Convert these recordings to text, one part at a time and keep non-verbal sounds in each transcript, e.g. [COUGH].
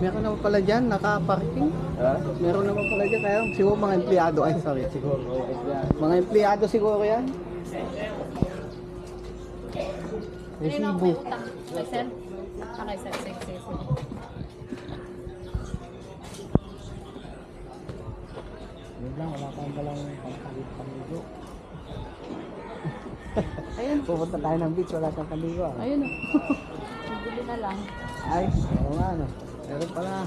Meron naman pala dyan, naka-parking. Ha? Meron naman pala dyan, kaya siguro mga empleyado. Ay, sorry. Siguro. Mga empleyado siguro yan. Ako may utang. Kay sir? Ah, kay sir. Sige, sige, sige. Yun lang, wala kang balang pangkalit pamigo. Ayun. [LAUGHS] Pupunta tayo ng beach, wala kang pamigo. Ah. Ayun [LAUGHS] o. Bibili na lang. Ay, oo nga no. Meron pala.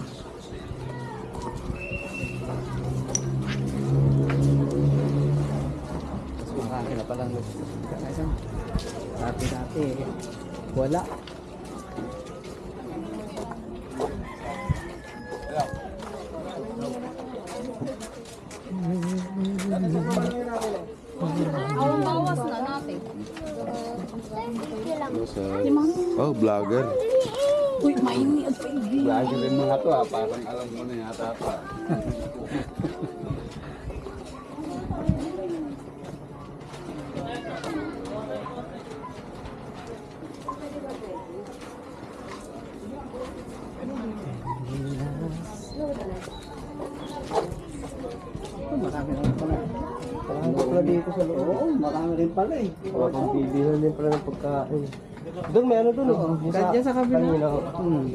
Marami na palang nagkakasan. Dati-dati, wala. Bawas na natin. Oh, vlogger. Uy, mainit. Rin mga to ha. Parang alam mo na yata. Oh, marami pala. Loob. Oo, marami rin pala eh. O, kung bibihan din pala ng pagkain. Doon, may ano doon. Oo, oh. dyan sa kabila. Kanina. oh. Hmm.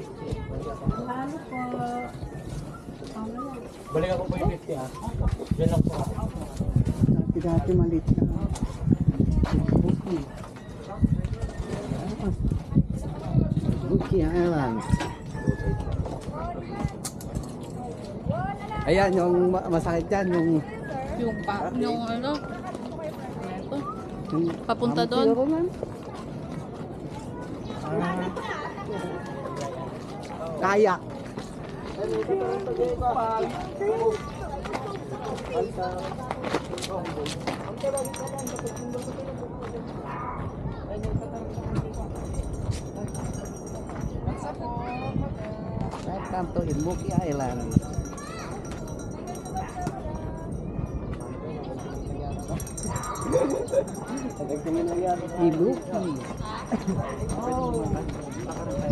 Balik ako po yung lift ha. Yan lang po. Dati-dati maliit ka. Bookie. Bookie Islands. Ayan, yung ma- masakit dyan, yung... Yung pa, yung ano. Papunta doon? Ah. Kayak. Welcome to Ilmuki Island. Iluki.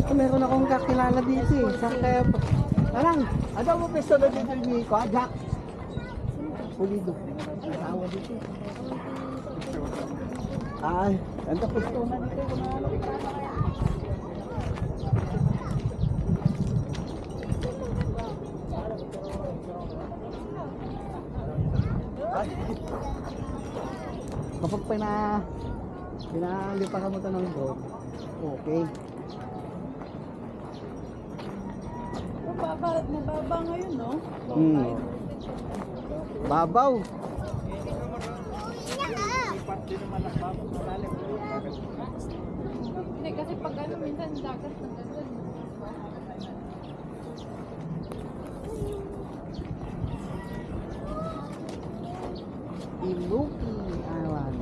Oh, meron akong kakilala dito eh. Saan kaya pa? Parang, ano mo pesto na dito ni ko? Jack. Pulido. Asawa dito. Ay, ganda pesto na dito. Kapag pina pinalipakan mo ito ng boat, okay. Mababa, mababa ngayon, no? Hmm. Babaw. Hindi, kasi pag ano, minsan dagat na ganun. Iluki Island.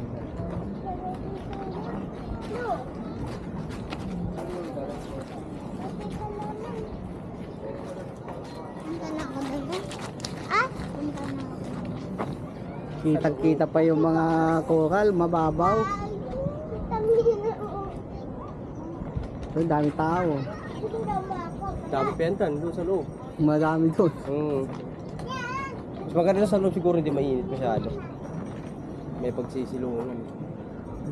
Punta na ako doon. Ah, punta na ako. Kitang-kita pa yung mga coral, mababaw. So, dami tao. Dami pentan doon sa loob. Madami doon. Hmm. Mas maganda sa loob siguro hindi mainit masyado. May pagsisilungan.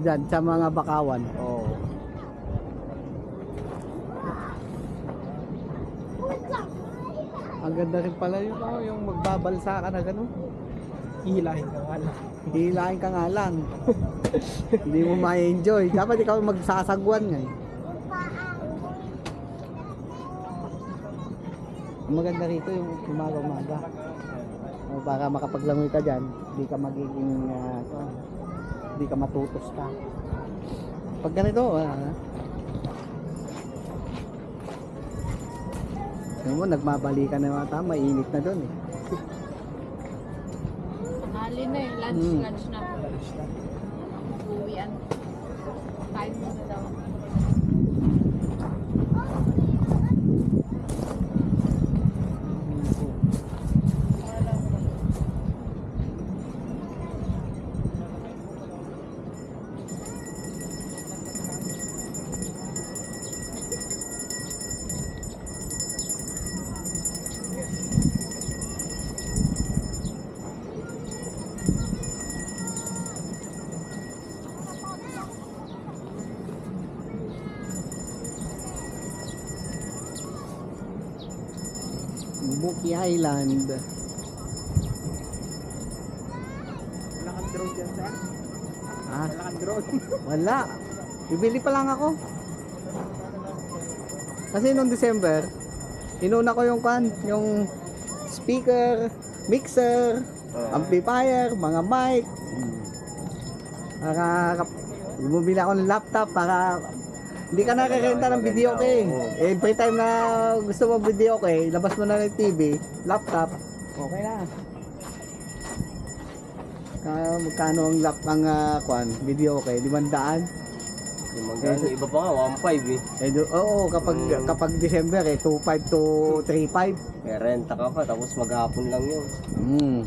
Diyan, sa mga bakawan. Oo. Ang ganda rin pala yun, oh, yung magbabalsa ka na gano'n. Ihilahin ka nga lang. Hihilahin ka nga lang. Hindi mo ma-enjoy. Dapat ikaw magsasagwan nga eh. Ang maganda rito yung umaga-umaga. O, para makapaglangoy ka dyan, hindi ka magiging, ano, hindi ka matutos ka. Pag ganito, na. Alam mo, nagmabalikan na mga tao, mainit na doon eh. [LAUGHS] Tanghali na eh. Lunch, Hmm. lunch na. Uwian. Kain muna daw. Smoky Island. Wala kang drone dyan, sir? Ha? Wala kang drone? Wala. Bibili pa lang ako. Kasi noong December, inuna ko yung kan, yung speaker, mixer, amplifier, mga mic. Para kap- bumili ako ng laptop para hindi ka nakakita ng video okay. Every time na gusto mo video okay, labas mo na ng TV, laptop, okay na. Kaya magkano ang lap ang ah, kwan, video okay, 500. Yung mga ganun, iba pa nga, 1.5 eh. Eh, do, oo, kapag kapag December eh 25 to 35. May renta ka pa, tapos maghapon lang yun. Mm.